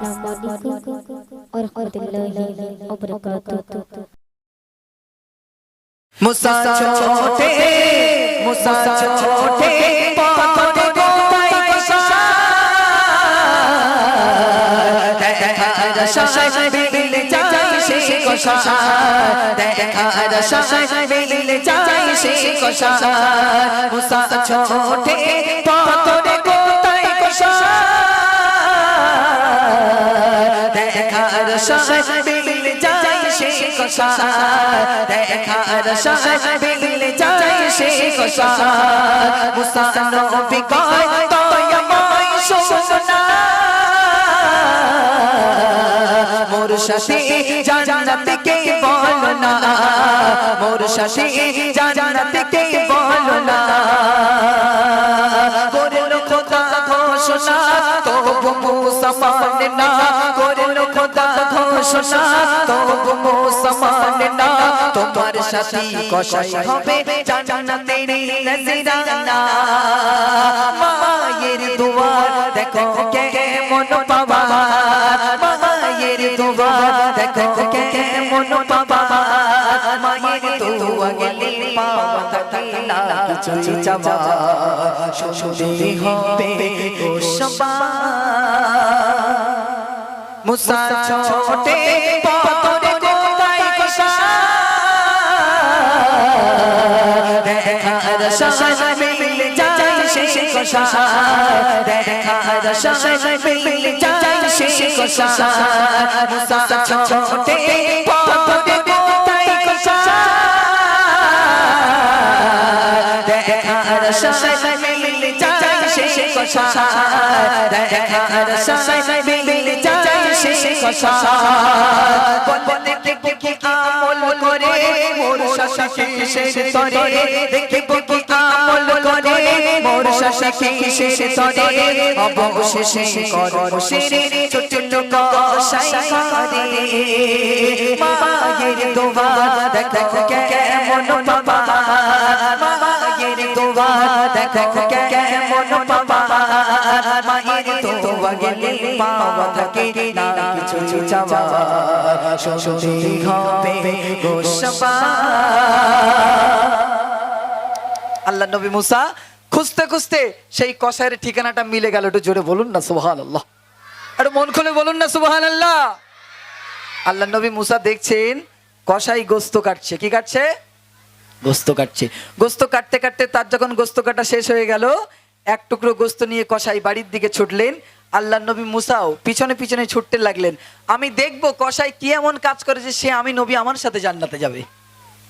السلام عليكم ورحمة الله وبركاته موسى چھوٹے موسى چھوٹے پاک کو پائی شاہ دیکھا رشاہ بیل جائے سے کو شاہ دیکھا رشاہ بیل جائے سے کو شاہ موسى چھوٹے پاک کو پائی شاہ দেখার শায় বিল যাই সে কষা দেখার শায় বিল যাই সে কষা মুসা নবী কয় দয়াময় সোনা মোর সাথে জান্নাত কে বলো না। মোর সাথে জান্নাত কে বলো না। তবু মুসা মানে না করল খোদা ঘোষণা তবু মুসা মানে না তোমার সাথী কষাই হবে জান্নাতের নজরানা মায়ের দুয়ার দেখো কেমন পাওয়া মায়ের দুয়ার দেখো কেমন পাওয়া মায়ের দুয়া গেলে পাওয়া কিছু চাওয়া শুনতে হবে ও মুসা ছোটে পাতরে গোতাই কষা শায় মিল সে কষা দেখার শায় মিল যাই সে কষা মুসা ছোটে পাতরে গোতাই কষা দেখার শায় মিল মিল অবশেষে কর শিরে ছোট ছোট কষাই করে মায়ের দোয়া দেখো কেমন বাবা মায়ের কেমন বাবা মায়ের গেলে পাওয়া থাকে না, কিছু চাওয়া। হবে আল্লাহ নবী মুসা খুঁজতে খুঁজতে সেই কষায়ের ঠিকানাটা মিলে গেল। একটু জোরে বলুন না সুবহান আল্লাহ একটু মন খুলে বলুন না সুবহান আল্লাহ আল্লাহ নবী মুসা দেখছেন কষাই গোস্ত কাটছে। কি কাটছে? গোস্ত কাটছে। গোস্ত কাটতে কাটতে তার যখন গোস্ত কাটা শেষ হয়ে গেল এক টুকরো গোস্ত নিয়ে কষাই বাড়ির দিকে ছুটলেন। আল্লাহ নবী মুসাও পিছনে পিছনে ছুটতে লাগলেন। আমি দেখব কষাই কি এমন কাজ করেছে সে আমি নবী আমার সাথে জান্নাতে যাবে।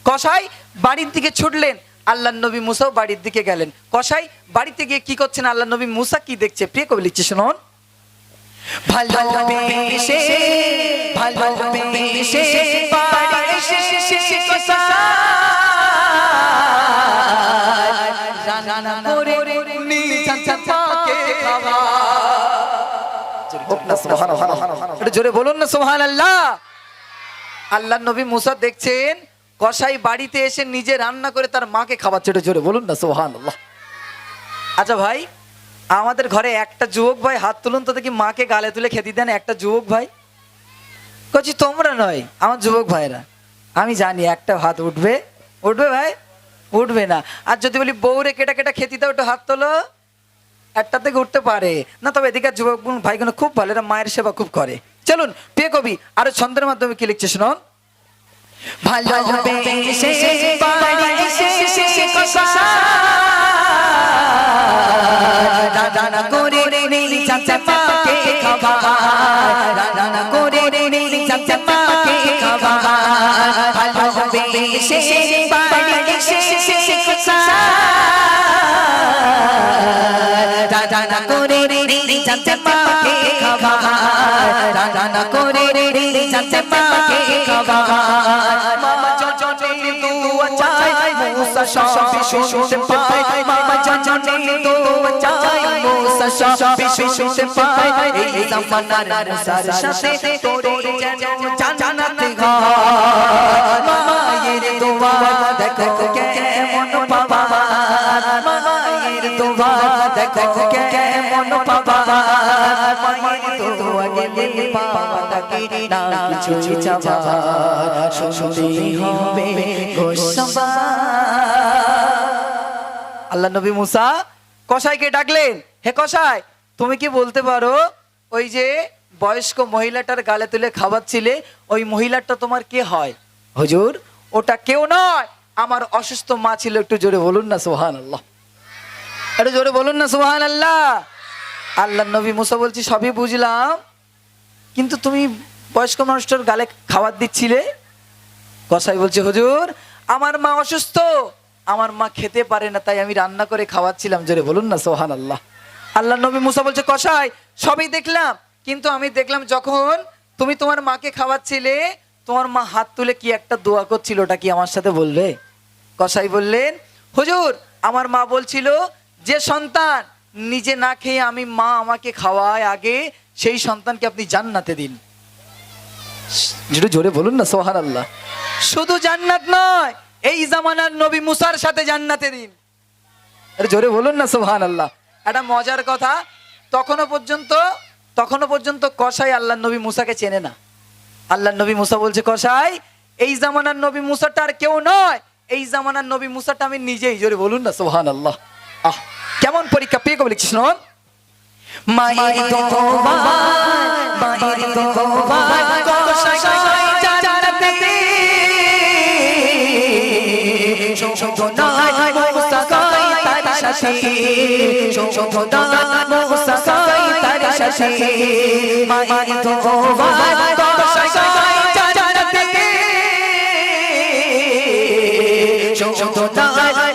কষাই বাড়ির দিকে ছুটলেন আল্লাহ নবী মুসাও বাড়ির দিকে গেলেন। কষাই বাড়িতে গিয়ে কি করছেন? আল্লাহ নবী মুসা কি দেখছে? প্রিয় কবি লিখছে শুনুন। ভালোবেসে ভালোবেসে একটু জোরে বলুন না সোহান আল্লাহ আল্লাহ নবী মুসা দেখছেন কসাই বাড়িতে এসে নিজে রান্না করে তার মাকে খাওয়াচ্ছে একটু জোরে বলুন না সোহান আল্লাহ আচ্ছা ভাই আমাদের ঘরে একটা যুবক ভাই হাত তুলুন তো দেখি মাকে গালে তুলে খেতে দেন একটা যুবক ভাই। কচি তোমরা নয় আমার যুবক ভাইরা আমি জানি একটা হাত উঠবে। উঠবে ভাই? উঠবে না। আর যদি বলি বউরে কেটা কেটা খেতে দাও একটু হাত তোলো। একটা থেকে উঠতে পারে। না, তবে এদিকে যুবক ভাইগুলো খুব ভালো, এরা মায়ের সেবা খুব করে। চলুন, প্রিয় কবি, আরও ছন্দের মাধ্যমে কি লিখছে শুনুন? কষাই। রান্না করে চাচা মাকে খাওয়ায়। রান্না করে চাচা মাকে খাওয়ায়। মামা জননী দুয়া চাই, মুসা সবই শুনতে পাবা মায়ের না কিছু হবে গোসবা আল্লাহ নবী মুসা কসাইকে ডাকলেন? হে কসাই তুমি কি বলতে পারো ওই যে বয়স্ক মহিলাটার গালে তুলে খাওয়াচ্ছিলে ওই মহিলাটা তোমার কে হয়? হুজুর ওটা কেউ নয় আমার অসুস্থ মা ছিল একটু জোরে বলুন না সোহান আল্লাহ একটু জোরে বলুন না সোহান আল্লাহ আল্লাহ নবী মুসা বলছি, সবই বুঝলাম। কিন্তু তুমি বয়স্ক মানুষটার গালে খাবার দিচ্ছিলে? কসাই বলছে, হুজুর, আমার মা অসুস্থ। আমার মা খেতে পারে না, তাই আমি রান্না করে খাওয়াচ্ছিলাম। জোরে বলুন না সোহান আল্লাহ আল্লাহ নবী মুসা বলছে, কসাই, সবই দেখলাম। কিন্তু আমি দেখলাম যখন তুমি তোমার মাকে খাওয়াচ্ছিলে, তোমার মা হাত তুলে কি একটা দোয়া করছিল, ওটা কি আমার সাথে বলবে? কসাই বললেন, হুজুর, আমার মা বলছিল যে সন্তান নিজে না খেয়ে আমি মা আমাকে খাওয়ায় আগে, সেই সন্তানকে আপনি জান্নাতে দিন। যেটা জোরে বলুন না সোহান আল্লাহ শুধু জান্নাত নয়, এই জামানার নবী মুসার সাথে জান্নাতে দিন। জোরে বলুন না সোহান আল্লাহ একটা মজার কথা, তখনও পর্যন্ত তখনও পর্যন্ত কসাই আল্লাহ নবী মুসাকে চেনে না। আল্লাহ নবী মুসা বলছে, কসাই, এই জামানার নবী মুসাটা আর কেউ নয়, এই জামানার নবী মুসাটা আমি নিজেই। জোরে বলুন না সোহান আল্লাহ আহ কেমন পরীক্ষা পেয়ে কবে লিখছিস মায়ের মায়ের জান্নাতে তার তার মায়ের জান্নাতে মুসাকাই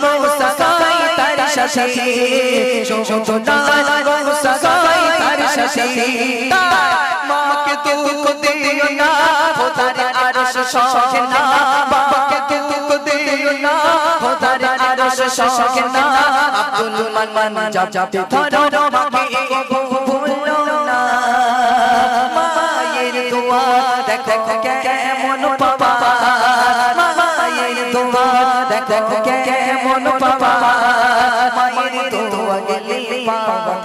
শাসে শোভনায় মুসাকাই তার শাসে মাকে দুঃখ দিও না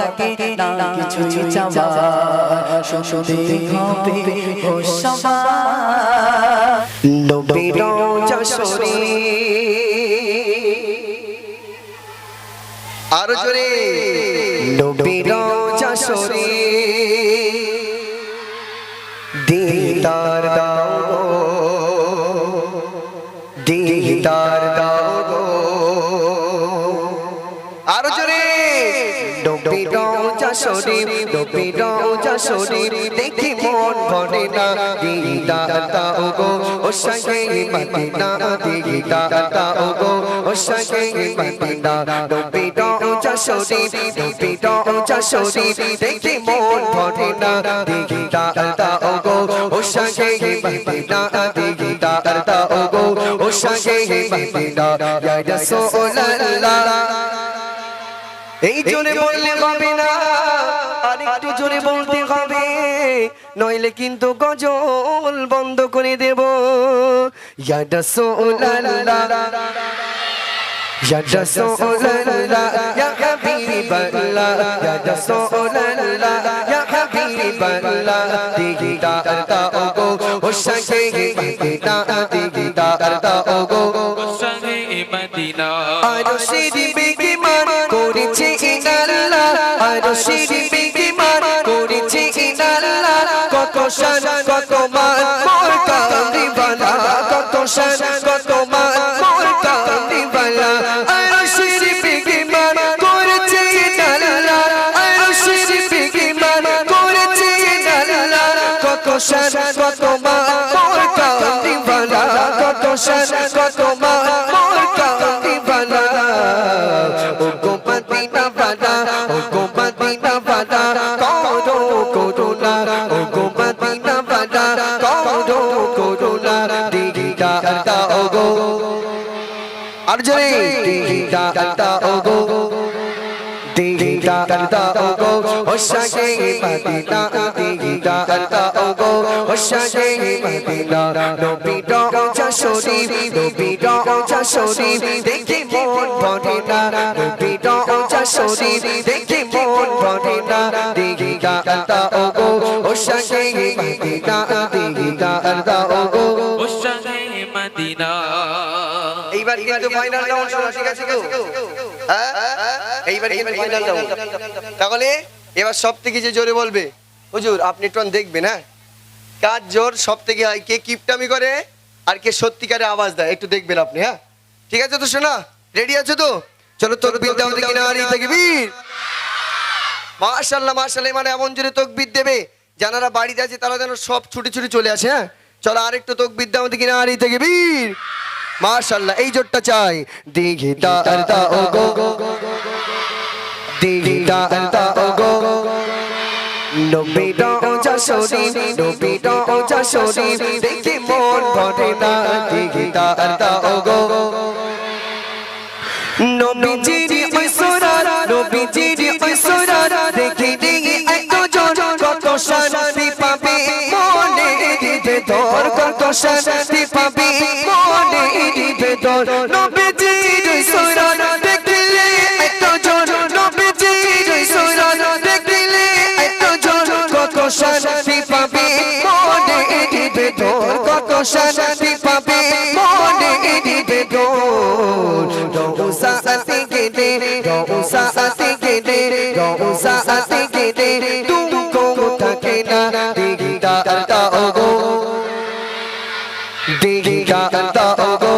থাকে না কিছু চাওয়া। শুনতে হবে ও নবীর যশোরে আর জোরে। যশোরে নবীর যশোরে দেখি মন ভরে না। দিদার দাও গো ও সঙ্গে মদিনা দিদার দাও গো ও সঙ্গে মদিনা। নবীর যশোরে নবীর যশোরে দেখি মন ভরে না। দিদার দাও গো ও সঙ্গে মদিনা দিদার দাও গো ও সঙ্গে মদিনা। ইয়া রাসূলুল্লাহ। এই জোরে বললে হবে না আরেকটু জোরে বলতে হবে। নইলে কিন্তু গজল বন্ধ করে দেব। ইয়া রাসূলুল্লাহ ইয়া রাসূলুল্লাহ ইয়া হাবিবাল্লাহ ইয়া রাসূলুল্লাহ ইয়া হাবিবাল্লাহ। দিগদার দাও গো ও সঙ্গে দিগদার দিগদার দাও গো সঙ্গে মদিনা। আরও সিঁড়ি বিমান করেছে ইনাল্লাহ আরও সিঁড়ি বিমান করেছে ইনাল্লাহ কত শান, কত মান মোর কামলিওয়ালা কত শান, কত মান মোর কামলিওয়ালা আরও সিঁড়ি বিমান করেছে ইনাল্লাহ আরও সিঁড়ি বিমান করেছে ইনাল্লাহ কত শান, কত মান মোর কামলিওয়ালা কত শান, কত দাও গো দিদা শাহে মদিনা দিদার দাও গো ও মদিনা নবী রওজা শরীফ নবী রওজা শরীফ দেখে মন ভরে না নবী রওজা শরীফ দেখে মন ভরে না দিদার দাও গো ও মদিনা দিদার দাও গো ও মদিনা এইবার কিন্তু ফাইনাল রাউন্ড শোনা ঠিক আছে কেউ হ্যাঁ? এইবার কিন্তু ফাইনাল রাউন্ড তাহলে এবার সব থেকে যে জোরে বলবে হুজুর আপনি একটু দেখবেন হ্যাঁ? কার জোর সব থেকে হয় কে কিপটামি করে আর কে সত্যিকারে আওয়াজ দেয়? একটু দেখবেন আপনি হ্যাঁ? ঠিক আছে তো শোনা রেডি আছো তো? চলো তকবীর দাও দেখি না আরি তকবীর। মাশাআল্লাহ মাশাআল্লাহ মানে এমন জোরে তকবীর দেবে যারা বাড়িতে আছে তারা যেন সব ছুটি ছুটি চলে আসে হ্যাঁ? চলো আরেকটু তকবীর দাও দেখি না আরি তকবীর। মাশাআল্লাহ এই জোরটা চাই। দিঘি দার দাও গো। দিঘি দার দাও গো। নবী রওজা শরীফ নবী রওজা শরীফ দেখে মন ভরে না। দিঘি দার দাও গো। নবীজির ওই নবীজির সুরার দেখে দেখে এত জন কত শান্তি পাবে মনে দিবে তোর কত শান্তি পাবে মনে তোর নবীজির সুরার দেখলে এত জন নবীজির সুরার দেখলে এত জন কত শান্তি পাবে মনে দিবে তোর কত শান্তি পাবে মনে দিবে তোর রোসা আতে গেলে রোসা আতে গেলে রোসা আতে গেলে তুমকো থাকে না দিগিটা দাও গো দিগিটা দাও গো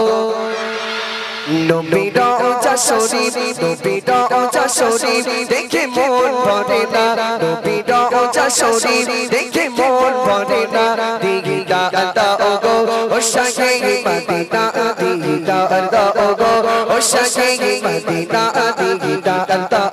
নবী রওজা শরীফ নবী রওজা শরীফ দেখে মন ভরে না নবী রওজা শরীফ দেখে মন ভরে না দিগিটা দাও গো ও শাহে মদিনা দিগিটা দাও গো ও শাহে মদিনা দিগিটা দাও